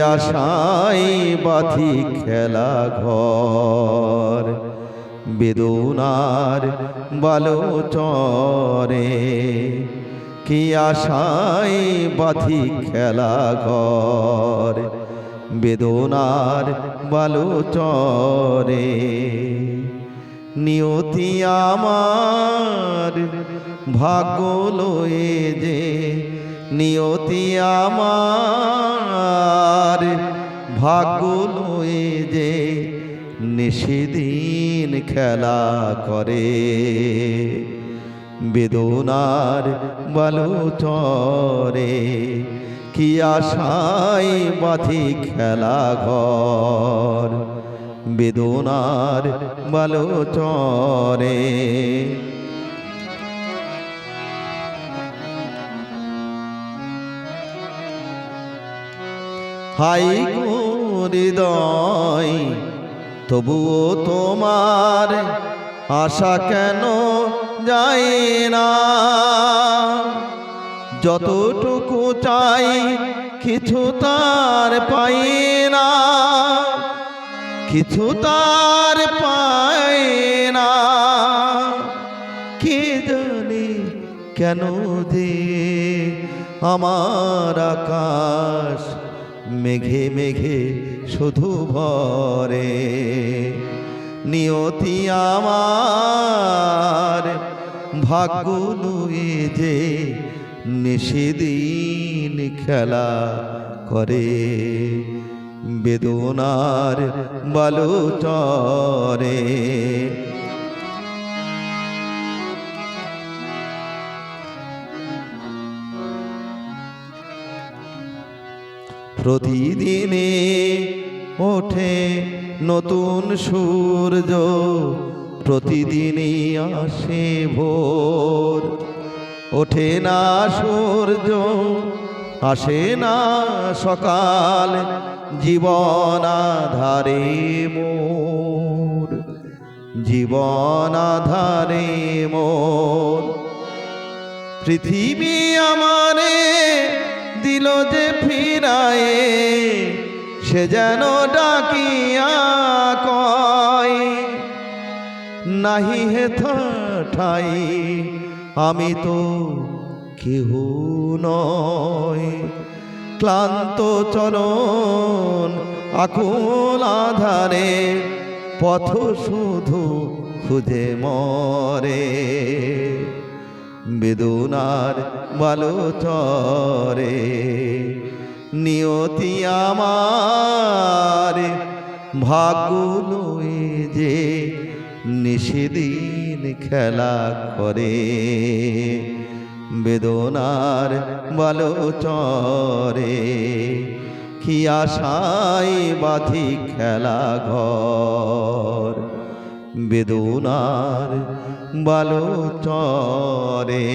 আশাই বাধি খেলা ঘর? বেদনার বালোচরে কি আশাই বাধি খেলা ঘর? বেদনার বালোচরে নিয়তি আমার ভাগ্য লয়ে যে, নিয়তি আমার ভাগ্য লয়ে যে, নিষেদিন খেলা করে। বেদনার বালুচরে কি আশাই বাধি খেলা ঘর। বেদনার বালুচরে হাই হৃদয়, তবুও তোমার আশা কেন যায় না? যতটুকু চাই কিছু তার পাই না। কিছু তার পাই না। কে জানে কেন যে আমার আকাশ মেঘে মেঘে শুধু ভরে। নিয়তি আমার, ভাগ্য লুয়ে যে নিষেদিন খেলা করে। বেদনার বালুচরে প্রতিদিনে ওঠে নতুন সূর্য প্রতিদিনই আসে ভোর। ওঠে না সূর্য, আসে না সকাল, জীবন আধারে মোর। জীবন আধারে মোর। পৃথিবী আমারে দিল যে ফিরায়ে, সে যেন ডাকিয়া কয়, নাহি হে ঠাই আমি তো কেহ নয় ক্লান্ত চরণ, আকুল আধারে, পথ শুধু খুঁজে মরে। বেদনার বালোচরে নিয়তি আমার। ভাগ্য লয়ে যে নিষেদিন খেলা করে। বেদনার বালোচরে কি আশাই বাধি খেলা ঘর। বেদনার বালোচরে